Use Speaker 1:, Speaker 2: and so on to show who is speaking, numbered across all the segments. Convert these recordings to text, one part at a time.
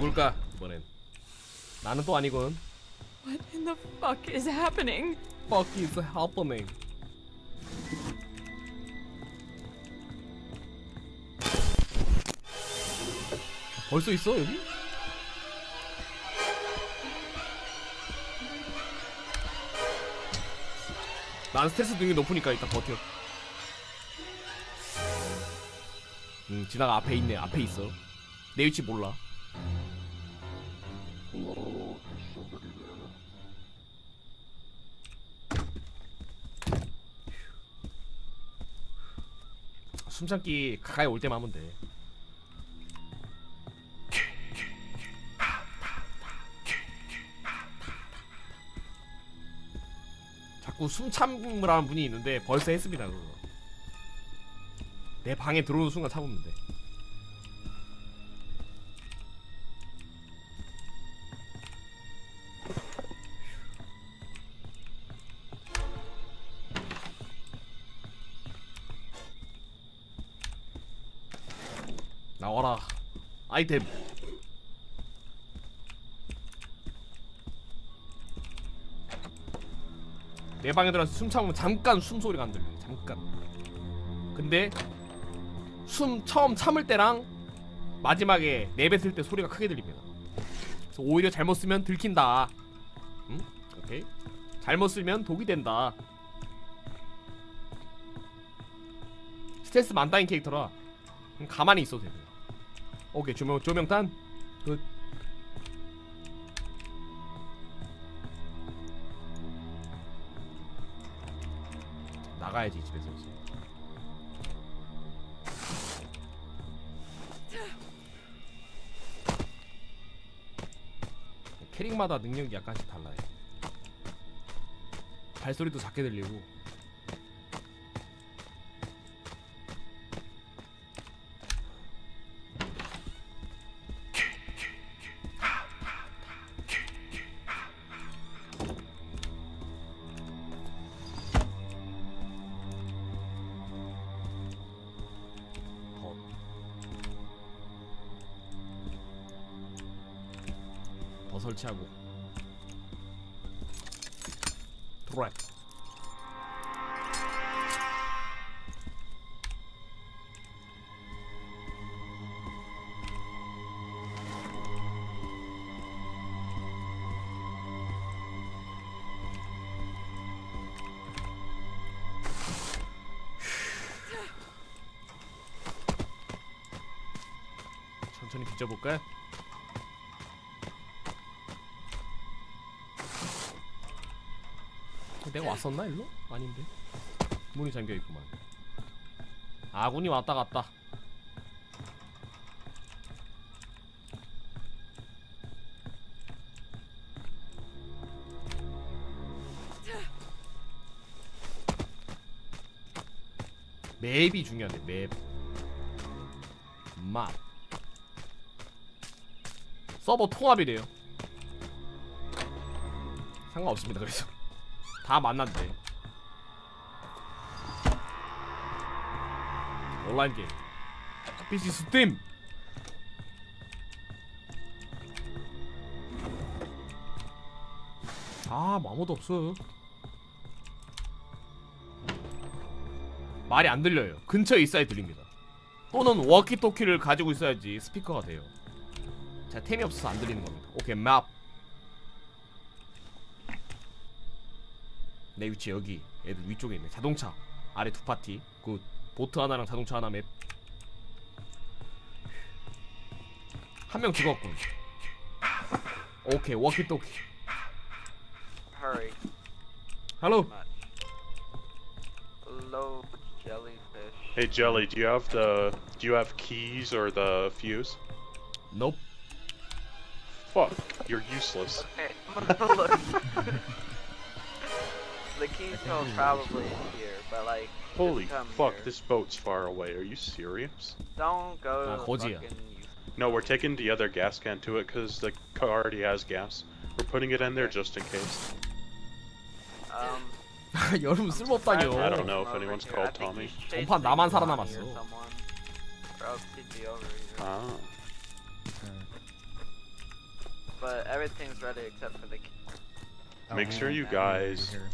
Speaker 1: 누굴까? 이번엔. 나는 또 아니군.
Speaker 2: What in the fuck is happening?
Speaker 1: Fuck is happening. 벌써 있어 여기? 난 스트레스 등이 높으니까 일단 버텨. 음 지나가 앞에 있네. 앞에 있어. 내 위치 몰라 숨참기 가까이 올 때만 하면 돼. 자꾸 숨 참으라는 분이 있는데 벌써 했습니다 그거. 내 방에 들어오는 순간 참으면 돼 나와라. 아이템. 내 방에 들어가서 숨 참으면 잠깐 숨소리가 안 들려 잠깐. 근데 숨 처음 참을 때랑 마지막에 내뱉을 때 소리가 크게 들립니다. 그래서 오히려 잘못 쓰면 들킨다. 응? 오케이. 잘못 쓰면 독이 된다. 스트레스 많다인 캐릭터라 가만히 있어도 돼요 오케이 조명 조명탄. 굿. 나가야지 집에서 이제. 캐릭마다 능력이 약간씩 달라요. 발소리도 작게 들리고 설치하고 드랍 천천히 뒤져볼까요? 내가 왔었나 일로? 아닌데. 문이 잠겨있구만. 아군이 왔다 갔다. 맵이 중요하네 맵. 맵. 서버 통합이래요. 상관없습니다 그래서 다 만난대 온라인 게임. PC 스팀. 아 아무도 없어. 말이 안 들려요. 근처에 있어야 들립니다. 또는 워키토키를 가지고 있어야지 스피커가 돼요. 자 템이 없어서 안 들리는 겁니다. 오케이 맵 내 위치 여기 애들 위쪽에 있네 자동차 아래 두 파티 굿 보트 하나랑 자동차 하나 맵 한 명 죽었군 오케이 워키토키
Speaker 3: Hurry.
Speaker 1: 할로
Speaker 3: Much. Low jellyfish.
Speaker 4: Hey Jelly, do you have the do you have keys or the fuse?
Speaker 1: nope
Speaker 4: Fuck, you're useless.
Speaker 3: Okay, I'm gonna look. the key code probably in here, but like, just
Speaker 4: Holy
Speaker 3: come
Speaker 4: fuck,
Speaker 3: here.
Speaker 4: this boat's far away. Are you serious?
Speaker 3: Don't go.
Speaker 1: Ah, 거지야.
Speaker 3: fucking use-
Speaker 4: No, we're taking the other gas can to it because the car already has gas. We're putting it in there just in case.
Speaker 3: Um,
Speaker 1: 여러분 쓸모없다뇨
Speaker 4: I don't know if
Speaker 3: over
Speaker 4: anyone's
Speaker 3: here. I
Speaker 4: called
Speaker 3: think
Speaker 4: Tommy.
Speaker 3: he's chasing
Speaker 1: 전판 나만
Speaker 3: Lonnie or
Speaker 1: 살아남았어.
Speaker 3: someone. Or else he'd be over here.
Speaker 4: Ah.
Speaker 3: but everything's ready except for the. key.
Speaker 5: Oh,
Speaker 4: Make
Speaker 5: we
Speaker 4: sure
Speaker 5: won't
Speaker 4: you
Speaker 5: have any over
Speaker 4: guys-
Speaker 5: here.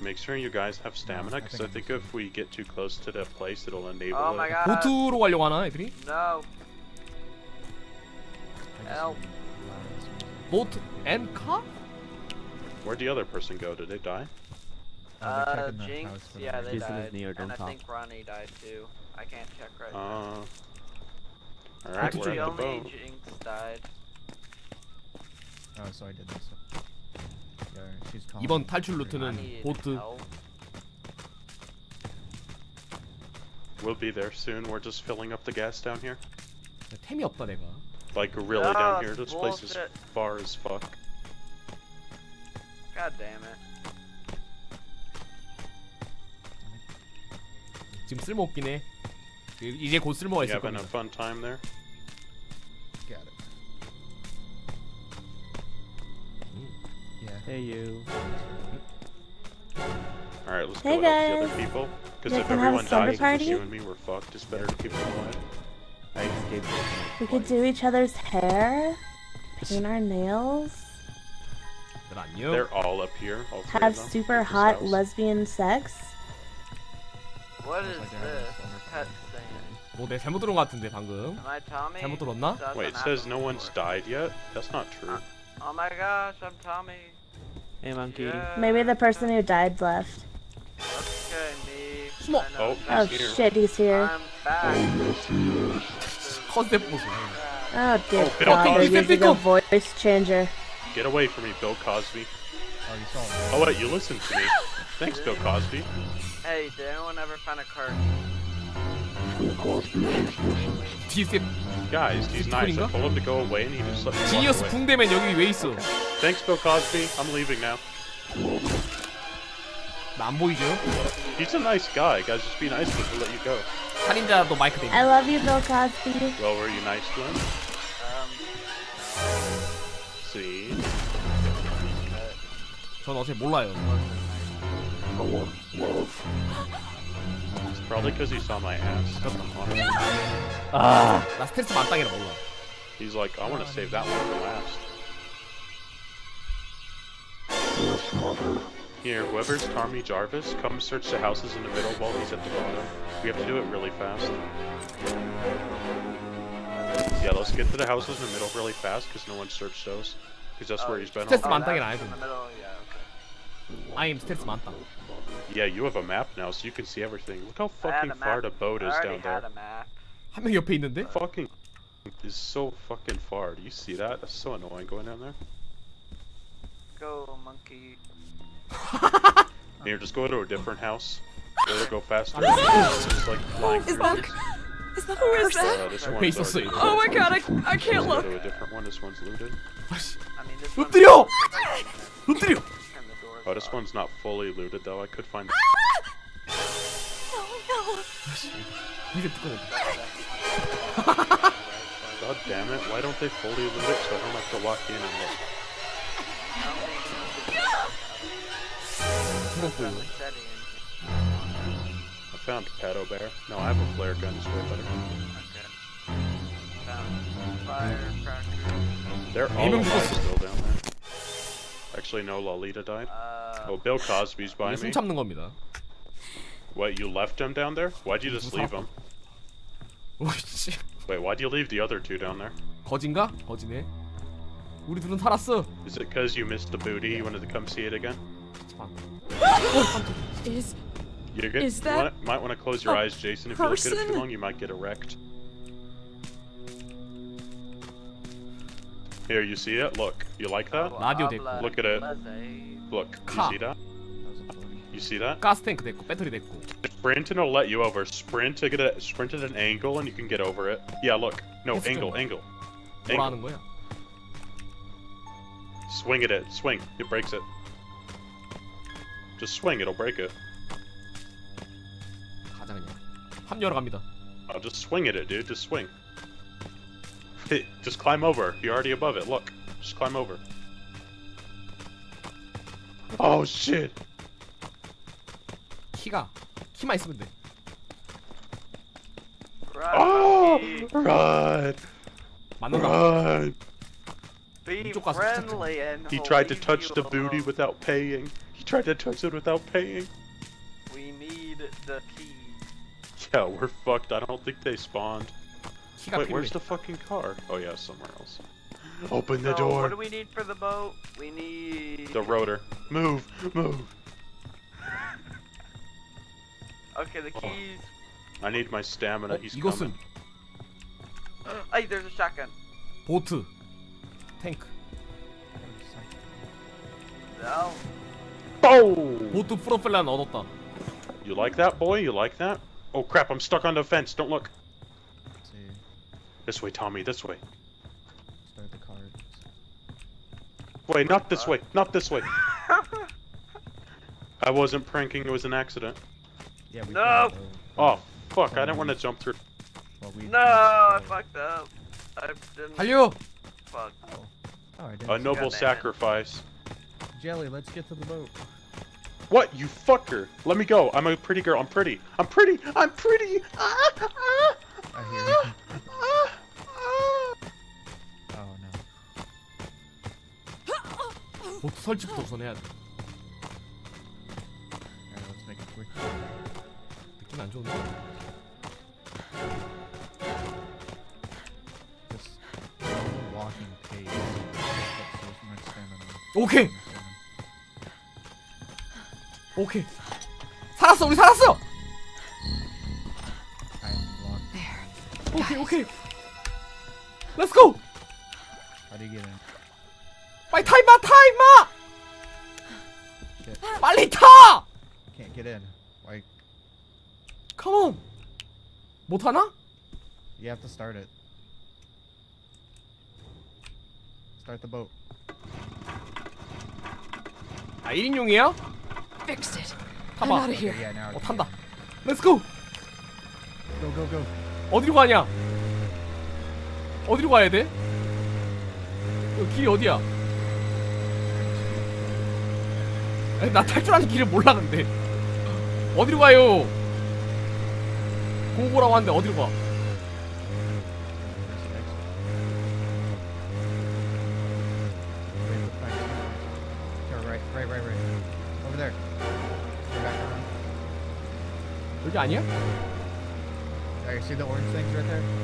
Speaker 4: Make sure you guys have stamina,
Speaker 5: I
Speaker 4: because
Speaker 5: think
Speaker 4: I
Speaker 5: I'm
Speaker 4: think
Speaker 5: just
Speaker 4: if we get too close to the place, it'll enable
Speaker 3: Oh
Speaker 4: it.
Speaker 3: my god.
Speaker 1: 보트로 가려고 하나 애들이?
Speaker 3: No.
Speaker 5: I just
Speaker 3: Help.
Speaker 5: need allowance music.
Speaker 1: 보트 앤 카?
Speaker 4: Where'd the other person go? Did they die?
Speaker 5: Oh, they're
Speaker 3: Uh,
Speaker 5: checking the
Speaker 3: Jinx.
Speaker 5: house for the
Speaker 3: Yeah, they
Speaker 5: rest.
Speaker 6: Jason is
Speaker 3: died.
Speaker 6: near,
Speaker 3: and
Speaker 6: don't
Speaker 3: I
Speaker 6: talk.
Speaker 3: think Ronnie died too. I can't check right
Speaker 4: Uh.
Speaker 3: now.
Speaker 4: Alright, we're
Speaker 3: Actually,
Speaker 4: at the
Speaker 3: only
Speaker 4: boat.
Speaker 3: Jinx died.
Speaker 5: Oh, so I did this. Yeah, she's calling.
Speaker 1: 이번 탈출
Speaker 3: I
Speaker 1: 루트는
Speaker 3: need
Speaker 1: 보트
Speaker 3: help.
Speaker 4: We'll be there soon. We're just filling up the gas down here.
Speaker 1: 템이 없다 내가
Speaker 4: Like really
Speaker 3: Ah,
Speaker 4: down here. This place is
Speaker 3: bullshit.
Speaker 4: far as fuck.
Speaker 3: God damn it.
Speaker 1: 지금 쓸모 없긴 해 이- 이제 곧 쓸모가
Speaker 4: You
Speaker 1: 있을
Speaker 4: having
Speaker 1: 겁니다
Speaker 4: a fun time there?
Speaker 6: Hey you.
Speaker 4: Alright, let's
Speaker 7: Hey,
Speaker 4: go help the other
Speaker 7: guys.
Speaker 4: people. Because
Speaker 7: You
Speaker 4: if
Speaker 7: guys wanna have a
Speaker 4: everyone
Speaker 7: slumber
Speaker 4: dies, it's just
Speaker 7: party?
Speaker 4: you and me, we're fucked. It's better to keep them alive.
Speaker 6: I escaped.
Speaker 7: We could do each other's hair, paint our nails,
Speaker 1: 들 안녕
Speaker 4: They're all up here. All three
Speaker 7: have
Speaker 4: of them.
Speaker 7: super
Speaker 4: at this
Speaker 7: hot
Speaker 4: house.
Speaker 7: lesbian sex.
Speaker 3: What
Speaker 5: Looks
Speaker 3: is
Speaker 5: like they're having
Speaker 3: this?
Speaker 5: a slumber
Speaker 3: Cut
Speaker 5: party.
Speaker 3: thing.
Speaker 1: 뭐 내가 잘못 들은 것 같은데 방금
Speaker 3: Am I Tommy?
Speaker 1: 잘못 들었나?
Speaker 3: That
Speaker 4: Wait, it
Speaker 3: hasn't
Speaker 4: says
Speaker 3: happened
Speaker 4: no one's
Speaker 3: before.
Speaker 4: died yet? That's not true.
Speaker 3: Oh my gosh, I'm Tommy.
Speaker 6: Hey, monkey.
Speaker 3: Yeah.
Speaker 7: Maybe the person who died left.
Speaker 3: Smoke.
Speaker 4: Oh,
Speaker 7: oh
Speaker 4: here.
Speaker 7: shit, he's here.
Speaker 1: Oh,
Speaker 7: oh, dear
Speaker 4: oh,
Speaker 7: God, they're using the voice changer.
Speaker 4: Get away from me, Bill Cosby.
Speaker 5: Oh, you saw
Speaker 4: oh, wait, you listened to me. Thanks, Bill Cosby.
Speaker 3: Hey, did anyone ever find a card?
Speaker 1: 디셉
Speaker 4: Guys, he's nice. I
Speaker 1: 스푼인가?
Speaker 4: told him to go away and he just let me walk
Speaker 1: 지니어스
Speaker 4: away.
Speaker 1: 붕대면 여기 왜 있어
Speaker 4: Thanks, Bill Cosby. I'm leaving now.
Speaker 1: 나 안 보이죠?
Speaker 4: He's a nice guy. Guys, just be nice to him to let you go.
Speaker 1: 살인자도 마이크 대기
Speaker 7: I love you, Bill Cosby.
Speaker 4: Well, were you nice to him?
Speaker 3: Um,
Speaker 4: See?
Speaker 1: 전 어차피 몰라요
Speaker 4: It's probably because he saw my ass. Honestly.
Speaker 6: Ah.
Speaker 1: 나 스트레스 만땅이라 몰라
Speaker 4: He's like, I want to save that one for last. Here, whoever's Tommy Jarvis, come search the houses in the middle while he's at the bottom. We have to do it really fast. Yeah, let's get to the houses in the middle really fast because no one searched those. Because that's where he's been
Speaker 1: Just
Speaker 4: all
Speaker 1: man-
Speaker 4: day.
Speaker 1: 만땅이라
Speaker 3: that's
Speaker 1: 알고
Speaker 3: in the middle? Yeah, okay.
Speaker 1: 아임 스트레스 많다
Speaker 4: yeah, you have a map now, so you can see everything. Look how fucking far the boat is down there.
Speaker 1: I know you're being a dick.
Speaker 4: Fucking is so fucking far. Do you see that? That's so annoying going down there.
Speaker 3: Go, monkey.
Speaker 4: Here, just go to a different house. Or go faster. just like flying
Speaker 2: is that, is that where is that?
Speaker 1: Uh, this
Speaker 4: one's already,
Speaker 2: oh my god, I, I can't look.
Speaker 4: Go to a different one. This one's looted.
Speaker 1: What?
Speaker 3: I mean, this one's...
Speaker 4: Oh, this one's not fully looted though. I could find.
Speaker 2: Ah! No,
Speaker 1: no. Leave it gold.
Speaker 4: God damn it! Why don't they fully loot it so I don't have to walk in and look?
Speaker 3: I found a
Speaker 4: pedo bear. No, I have a flare gun. It's way better.
Speaker 3: Okay. Found firecracker.
Speaker 4: They're all alive still Actually, no. Lolita died.
Speaker 3: Uh,
Speaker 4: Oh, Bill Cosby's by
Speaker 1: 이게
Speaker 4: me.
Speaker 1: 숨 참는 겁니다
Speaker 4: What? You left him down there? Why'd you just leave him?
Speaker 1: 오이씨
Speaker 4: Wait, why'd you leave the other two down there?
Speaker 1: 거진가? 거지네 우리 둘은 살았어
Speaker 4: Is it because you missed the booty? You wanted to come see it again?
Speaker 1: 참.
Speaker 2: Is
Speaker 4: You're good.
Speaker 2: Is
Speaker 4: you
Speaker 2: that
Speaker 4: wanna- might want to close your
Speaker 2: a
Speaker 4: eyes, Jason. If you look at it too
Speaker 2: person?
Speaker 4: long, you might get erect. Here, you see it? Look. You like that?
Speaker 1: 라디오 됐고.
Speaker 3: habla
Speaker 4: Look at it.
Speaker 3: inglés.
Speaker 4: Look. You
Speaker 1: 카.
Speaker 4: see that?
Speaker 5: That was a 40.
Speaker 4: You see that?
Speaker 1: 가스 탱크 됐고 배터리 됐고
Speaker 4: Sprint and it'll let you over. Sprint to get a sprint at an angle and you can get over it. Yeah, look. No,
Speaker 1: Let's
Speaker 4: angle,
Speaker 1: go.
Speaker 4: angle.
Speaker 1: 뭐라
Speaker 4: Angle.
Speaker 1: 하는 거야?
Speaker 4: Swing at it. Swing. It breaks it. Just swing. It'll break it.
Speaker 1: 가자 그냥 합류하러 갑니다
Speaker 4: Oh, just swing at it, dude. Just swing. just climb over. You're already above it. Look. Just climb over. Oh shit.
Speaker 1: 키가 키만 있으면 돼
Speaker 3: Run,
Speaker 4: Oh!
Speaker 3: monkey.
Speaker 4: Run!
Speaker 1: 맞는다
Speaker 4: Run!
Speaker 3: Be
Speaker 1: 이쪽 가서
Speaker 3: friendly and
Speaker 4: He
Speaker 3: he'll
Speaker 4: tried to
Speaker 3: leave
Speaker 4: touch
Speaker 3: you
Speaker 4: the booty
Speaker 3: alone.
Speaker 4: without paying. He tried to touch it without paying.
Speaker 3: We need the key.
Speaker 4: Yeah, we're fucked. I don't think they spawned.
Speaker 1: 키가
Speaker 4: Wait,
Speaker 1: 필요해.
Speaker 4: where's the fucking car? Oh yeah, somewhere else. Open the
Speaker 3: So,
Speaker 4: door.
Speaker 3: What do we need for the boat? We need
Speaker 4: The rotor. Move, move.
Speaker 3: Okay, the keys.
Speaker 4: I need my stamina.
Speaker 1: 어,
Speaker 4: He's
Speaker 1: 이것은
Speaker 4: coming.
Speaker 3: Hey, there's a shotgun.
Speaker 1: 보트, 탱크.
Speaker 3: No.
Speaker 4: Boom!
Speaker 1: 보트 프로펠러는 얻었다.
Speaker 4: You like that, boy? You like that? Oh crap! I'm stuck on the fence. Don't look.
Speaker 5: Let's see.
Speaker 4: This way, Tommy. This way.
Speaker 5: Start the card.
Speaker 4: Wait, not this way. Not this way. I wasn't pranking. It was an accident.
Speaker 5: Yeah, we
Speaker 3: No!
Speaker 5: go.
Speaker 4: Oh fuck! I didn't want to jump through.
Speaker 5: Well, we
Speaker 3: No, I
Speaker 5: oh.
Speaker 3: fucked up. I didn't.
Speaker 1: 달려.
Speaker 3: Fuck.
Speaker 5: Oh, I didn't.
Speaker 4: A noble
Speaker 3: damn
Speaker 4: sacrifice.
Speaker 5: Jelly, let's get to the boat.
Speaker 4: What? You fucker! Let me go. I'm a pretty girl. I'm pretty. I'm pretty. I'm pretty. Ah, ah,
Speaker 1: 보트 설치부터 우선 해야 돼. 느낌 안 좋은데. 오케이. 오케이. 살았어, 우리 살았어. 오케이, 오케이. Let's go.
Speaker 5: How?
Speaker 1: 빨리 타 임마, 타 임마. 빨리 타.
Speaker 5: Can't get in. Like,
Speaker 1: Come on. 못 하나?
Speaker 5: you have to start it. Start the boat.
Speaker 1: 아 1인용이야?
Speaker 2: Fixed it. I'm
Speaker 1: 타봐.
Speaker 2: out of here.
Speaker 5: Okay, yeah, now
Speaker 1: 어
Speaker 5: can
Speaker 1: 탄다.
Speaker 5: get
Speaker 1: Let's go.
Speaker 5: in. Go, go, go.
Speaker 1: 어디로 가냐? 어디로 가야 돼? 여기 길이 어디야? 나 탈출하는 길을 몰라 근데 어디로 가요? 고고라고 하는데 어디로 가? 여기 아니야?
Speaker 5: You see the orange things right there?